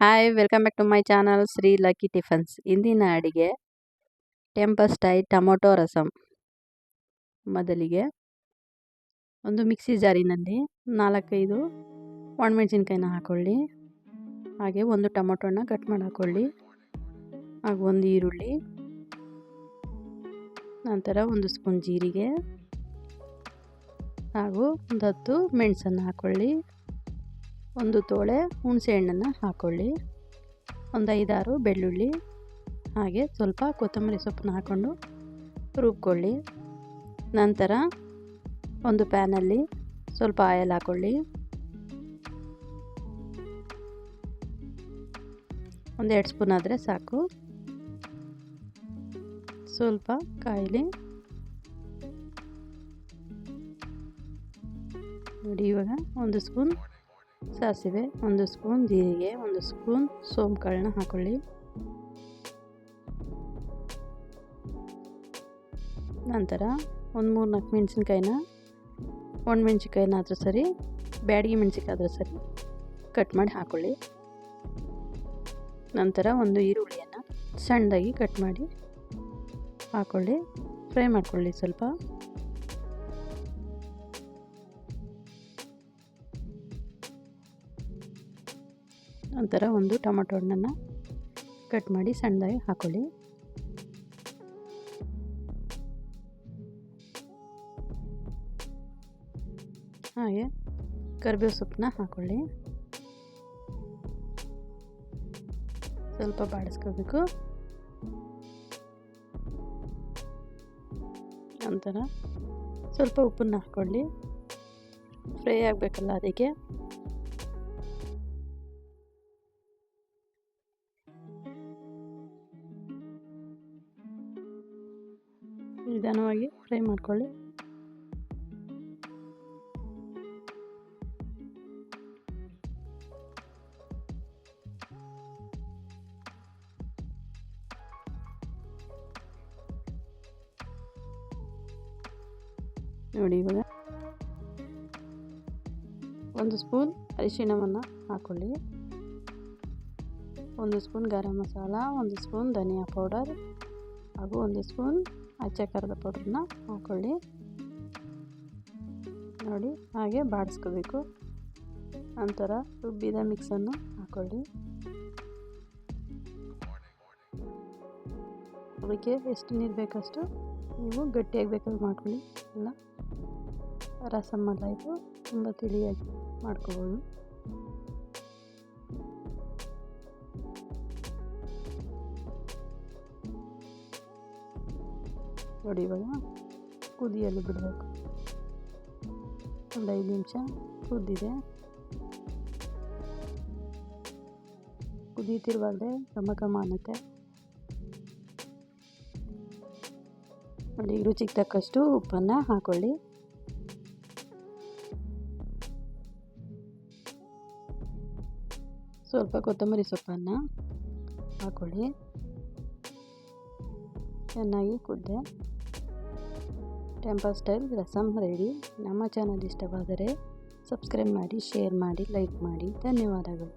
Hi welcome back to my channel Shri lucky tiffins ಇಂದಿನ ಅಡಿಗೆ ಟೆಂಪಸ್ಟೈ tomato rasam ಮೊದಲಿಗೆ ಒಂದು ಮಿಕ್ಸಿ ಜಾರಿನಲ್ಲಿ ನಾಲ್ಕೈದು ಒಣಮೆಣ್ಸಿನ್ಕಾಯಿನ ಹಾಕ್ಕೊಳ್ಳಿ ಹಾಗೆ ಒಂದು ಟೊಮೊಟೊನ ಕಟ್ ಮಾಡಿ ಹಾಕ್ಕೊಳ್ಳಿ ಹಾಗೂ ಒಂದು ಈರುಳ್ಳಿ. ನಂತರ ಒಂದು ಸ್ಪೂನ್ ಜೀರಿಗೆ. ಹಾಗೂ ಒಂದು ಹತ್ತು ಮೆಣಸನ್ನು ಹಾಕ್ಕೊಳ್ಳಿ ಒಂದು ತೋಳೆ ಹುಣಸೆ ಹಣ್ಣನ್ನು ಹಾಕ್ಕೊಳ್ಳಿ ಒಂದು ಐದಾರು ಬೆಳ್ಳುಳ್ಳಿ, ಹಾಗೆ ಸ್ವಲ್ಪ ಕೊತ್ತಂಬರಿ ಸೊಪ್ಪನ್ನ ಹಾಕ್ಕೊಂಡು ರುಬ್ಕೊಳ್ಳಿ. ನಂತರ ಒಂದು ಪ್ಯಾನಲ್ಲಿ ಸ್ವಲ್ಪ ಆಯಲ್ ಹಾಕ್ಕೊಳ್ಳಿ ಒಂದು ಎರಡು ಸ್ಪೂನ್ ಆದರೆ ಸಾಕು. ಸ್ವಲ್ಪ ಕಾಯಿಲಿ. ನೋಡಿ, ಇವಾಗ ಒಂದು ಸ್ಪೂನ್ ಸಾಸಿವೆ, ಒಂದು ಸ್ಪೂನ್ ಜೀರಿಗೆ, ಒಂದು ಸ್ಪೂನ್ ಸೋಂಪುಗಳನ್ನ ಹಾಕೊಳ್ಳಿ. ನಂತರ ಒಂದು ಮೂರು ನಾಲ್ಕು ಮೆಣಸಿನ್ಕಾಯಿನ ಒಣ ಆದರೂ ಸರಿ, ಬ್ಯಾಡಗಿ ಮೆಣಸಿನ್ಕಾಯಿ ಆದರೂ ಸರಿ ಕಟ್ ಮಾಡಿ ಹಾಕೊಳ್ಳಿ. ನಂತರ ಒಂದು ಈರುಳ್ಳಿಯನ್ನು ಸಣ್ಣದಾಗಿ ಕಟ್ ಮಾಡಿ ಹಾಕೊಳ್ಳಿ. ಫ್ರೈ ಮಾಡ್ಕೊಳ್ಳಿ ಸ್ವಲ್ಪ. ನಂತರ ಒಂದು ಟೊಮೆಟೊ ಹಣ್ಣನ್ನು ಕಟ್ ಮಾಡಿ ಸಣ್ಣದಾಗಿ ಹಾಕೊಳ್ಳಿ. ಹಾಗೆ ಕರಿಬೇವು ಸೊಪ್ಪನ್ನ ಹಾಕೊಳ್ಳಿ. ಸ್ವಲ್ಪ ಬಾಡಿಸ್ಕೋಬೇಕು. ನಂತರ ಸ್ವಲ್ಪ ಉಪ್ಪನ್ನ ಹಾಕ್ಕೊಳ್ಳಿ ಫ್ರೈ ಆಗಬೇಕಲ್ಲ ಅದಕ್ಕೆ. ನಿಧಾನವಾಗಿ ಫ್ರೈ ಮಾಡ್ಕೊಳ್ಳಿ. ನೋಡಿ ಇವಾಗ ಒಂದು ಸ್ಪೂನ್ ಅರಿಶಿಣವನ್ನು ಹಾಕ್ಕೊಳ್ಳಿ ಒಂದು ಸ್ಪೂನ್ ಗರಂ ಮಸಾಲ, ಒಂದು ಸ್ಪೂನ್ ಧನಿಯಾ ಪೌಡರ್ ಹಾಗೂ ಒಂದು ಸ್ಪೂನ್ ಅಚ್ಚ ಕರದ ಪೌಡ್ರನ್ನ ಹಾಕ್ಕೊಳ್ಳಿ ನೋಡಿ, ಹಾಗೆ ಬಾಡಿಸ್ಕೋಬೇಕು. ನಂತರ ರುಬ್ಬಿದ ಮಿಕ್ಸನ್ನು ಹಾಕ್ಕೊಳ್ಳಿ ಅದಕ್ಕೆ ಎಷ್ಟು ನೀರು ಬೇಕಷ್ಟು ನೀವು ಗಟ್ಟಿಯಾಗಿ ಬೇಕಾದ್ರೆ ಮಾಡ್ಕೊಳ್ಳಿ. ಇಲ್ಲ ರಸಮಲಾಯಿತು ತುಂಬ ತಿಳಿಯಾಗಿ ಮಾಡ್ಕೋಬೋದು. ನೋಡಿ ಕುದಿಯಲು ಬಿಡಬೇಕು. ಒಂದು ಐದು ನಿಮಿಷ ಕುದ್ದಿದೆ ಕುದೀತಿರುವಾಗಲೇ ಘಮ ಘಮ ಅನ್ನುತ್ತೆ. ನೋಡಿ, ರುಚಿಗೆ ತಕ್ಕಷ್ಟು ಉಪ್ಪನ್ನು ಹಾಕೊಳ್ಳಿ. ಸ್ವಲ್ಪ ಕೊತ್ತಂಬರಿ ಸೊಪ್ಪನ್ನು ಹಾಕೊಳ್ಳಿ. ಚೆನ್ನಾಗಿ ಕುದ್ದೆ. Temple style rasam ready. ನಮ್ಮ ಚಾನಲ್ ಇಷ್ಟವಾದರೆ ಸಬ್ಸ್ಕ್ರೈಬ್ ಮಾಡಿ ಶೇರ್ ಮಾಡಿ ಲೈಕ್ ಮಾಡಿ. ಧನ್ಯವಾದಗಳು.